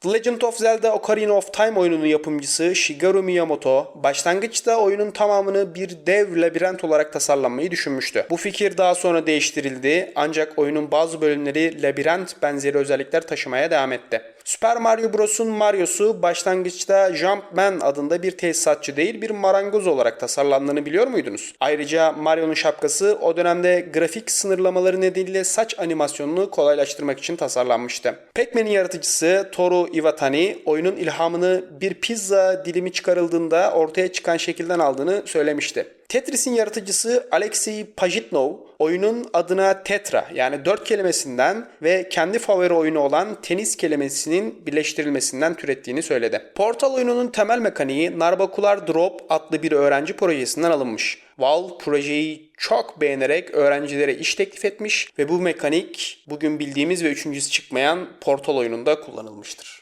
The Legend of Zelda Ocarina of Time oyununun yapımcısı Shigeru Miyamoto, başlangıçta oyunun tamamını bir dev labirent olarak tasarlanmayı düşünmüştü. Bu fikir daha sonra değiştirildi ancak oyunun bazı bölümleri labirent benzeri özellikler taşımaya devam etti. Super Mario Bros'un Mario'su başlangıçta Jumpman adında bir tesisatçı değil bir marangoz olarak tasarlandığını biliyor muydunuz? Ayrıca Mario'nun şapkası o dönemde grafik sınırlamaları nedeniyle saç animasyonunu kolaylaştırmak için tasarlanmıştı. Pac-Man'in yaratıcısı Toru Iwatani oyunun ilhamını bir pizza dilimi çıkarıldığında ortaya çıkan şekilden aldığını söylemişti. Tetris'in yaratıcısı Alexey Pajitnov oyunun adına Tetra yani 4 kelimesinden ve kendi favori oyunu olan tenis kelimesinin birleştirilmesinden türettiğini söyledi. Portal oyununun temel mekaniği Narbakular Drop adlı bir öğrenci projesinden alınmış. Valve projeyi çok beğenerek öğrencilere iş teklif etmiş ve bu mekanik bugün bildiğimiz ve üçüncüsü çıkmayan Portal oyununda kullanılmıştır.